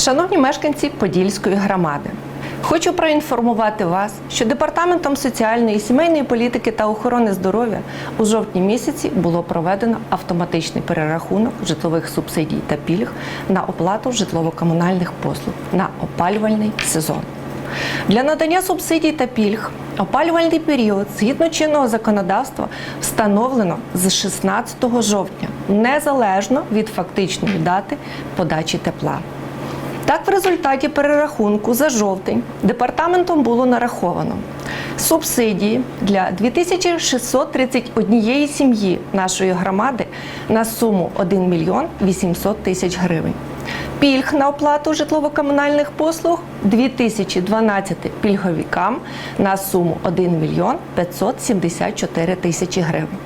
Шановні мешканці Подільської громади, хочу проінформувати вас, що департаментом соціальної і сімейної політики та охорони здоров'я у жовтні місяці було проведено автоматичний перерахунок житлових субсидій та пільг на оплату житлово-комунальних послуг на опалювальний сезон. Для надання субсидій та пільг опалювальний період згідно чинного законодавства встановлено з 16 жовтня, незалежно від фактичної дати подачі тепла. Так, в результаті перерахунку за жовтень департаментом було нараховано субсидії для 2631 сім'ї нашої громади на суму 1 мільйон 800 тисяч гривень. Пільг на оплату житлово-комунальних послуг 2012 пільговикам на суму 1 мільйон 574 тисячі гривень.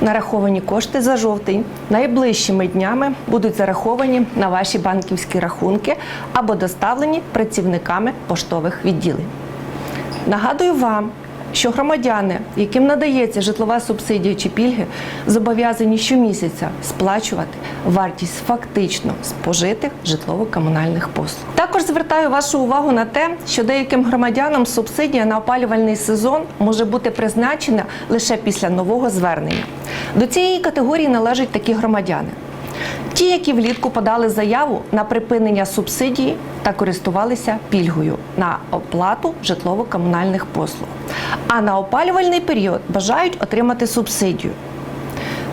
Нараховані кошти за жовтень найближчими днями будуть зараховані на ваші банківські рахунки або доставлені працівниками поштових відділень. Нагадую вам, що громадяни, яким надається житлова субсидія чи пільги, зобов'язані щомісяця сплачувати вартість фактично спожитих житлово-комунальних послуг. Також звертаю вашу увагу на те, що деяким громадянам субсидія на опалювальний сезон може бути призначена лише після нового звернення. До цієї категорії належать такі громадяни. Ті, які влітку подали заяву на припинення субсидії та користувалися пільгою на оплату житлово-комунальних послуг, а на опалювальний період бажають отримати субсидію.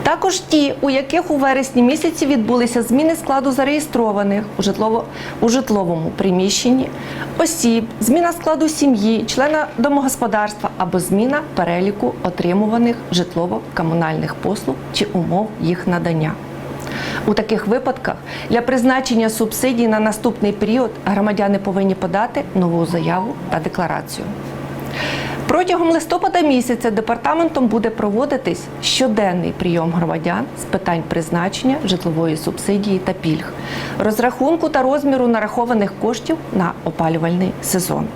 Також ті, у яких у вересні місяці відбулися зміни складу зареєстрованих у, житлово, у житловому приміщенні осіб, зміна складу сім'ї, члена домогосподарства або зміна переліку отримуваних житлово-комунальних послуг чи умов їх надання. У таких випадках для призначення субсидій на наступний період громадяни повинні подати нову заяву та декларацію. Протягом листопада місяця департаментом буде проводитись щоденний прийом громадян з питань призначення житлової субсидії та пільг, розрахунку та розміру нарахованих коштів на опалювальний сезон.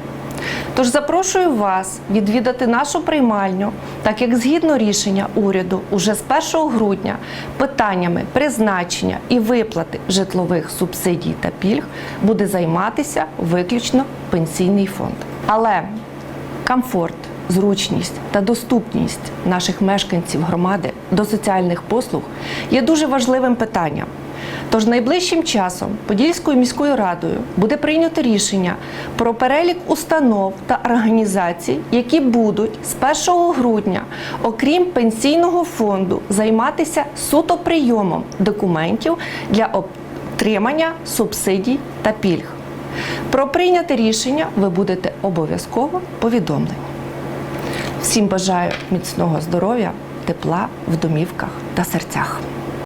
Тож запрошую вас відвідати нашу приймальню, так як згідно рішення уряду, уже з 1 грудня питаннями призначення і виплати житлових субсидій та пільг буде займатися виключно пенсійний фонд. Але комфорт, зручність та доступність наших мешканців громади до соціальних послуг є дуже важливим питанням. Тож найближчим часом Подільською міською радою буде прийнято рішення про перелік установ та організацій, які будуть з 1 грудня, окрім пенсійного фонду, займатися суто прийомом документів для отримання субсидій та пільг. Про прийняте рішення ви будете обов'язково повідомлені. Всім бажаю міцного здоров'я, тепла в домівках та серцях.